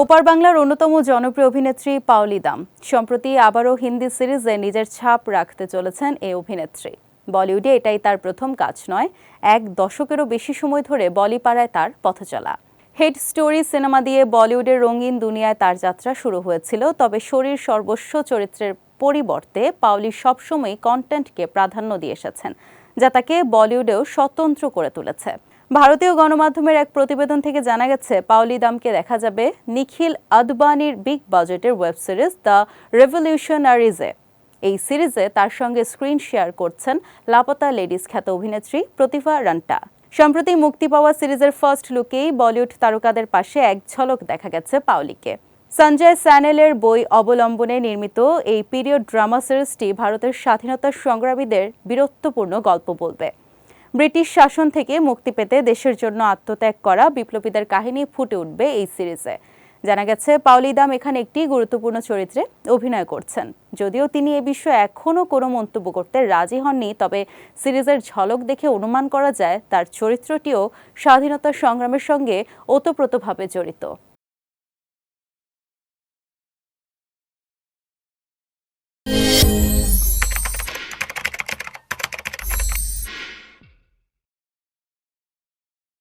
ওপার বাংলার অন্যতম জনপ্রিয় অভিনেত্রী পাওলি দাম। সম্প্রতি আবারও হিন্দি সিরিজে নিজের ছাপ রাখতে চলেছেন এই অভিনেত্রী। বলিউডে এটাই তার প্রথম কাজ নয়, এক দশকেরও বেশি সময় ধরে বলিপাড়ায় তার পথচলা। হেড স্টোরি সিনেমা দিয়ে বলিউডের রঙিন দুনিয়ায় তার যাত্রা শুরু হয়েছিল, তবে শরীর সর্বস্ব চরিত্রের পরিবর্তে পাওলি সবসময় কন্টেন্টকে প্রাধান্য দিয়ে এসেছেন, যা তাকে বলিউডেও স্বতন্ত্র করে তুলেছে। ভারতীয় গণমাধ্যমের এক প্রতিবেদন থেকে জানা গেছে, পাওলি দামকে দেখা যাবে নিখিল আদবানির বিগ বাজেটের ওয়েব সিরিজ দ্য রেভলিউশনারিজে। এই সিরিজে তার সঙ্গে স্ক্রিন শেয়ার করছেন লাপতা লেডিস খ্যাত অভিনেত্রী প্রতিভা রান্টা। সম্প্রতি মুক্তি পাওয়া সিরিজের ফার্স্ট লুকেই বলিউড তারকাদের পাশে এক ঝলক দেখা গেছে পাওলিকে। সঞ্জয় স্যানেলের বই অবলম্বনে নির্মিত এই পিরিয়ড ড্রামা সিরিজটি ভারতের স্বাধীনতা সংগ্রামীদের বীরত্বপূর্ণ গল্প বলবে। ব্রিটিশ শাসন থেকে মুক্তি পেতে দেশের জন্য আত্মত্যাগ করা বিপ্লবীদের কাহিনী ফুটে উঠবে এই সিরিজে। জানা গেছে, পাওলি দাম এখানে একটি গুরুত্বপূর্ণ চরিত্রে অভিনয় করছেন। যদিও তিনি এ বিষয়ে এখনও কোনো মন্তব্য করতে রাজি হননি, তবে সিরিজের ঝলক দেখে অনুমান করা যায়, তার চরিত্রটিও স্বাধীনতা সংগ্রামের সঙ্গে ওতপ্রোতভাবে জড়িত।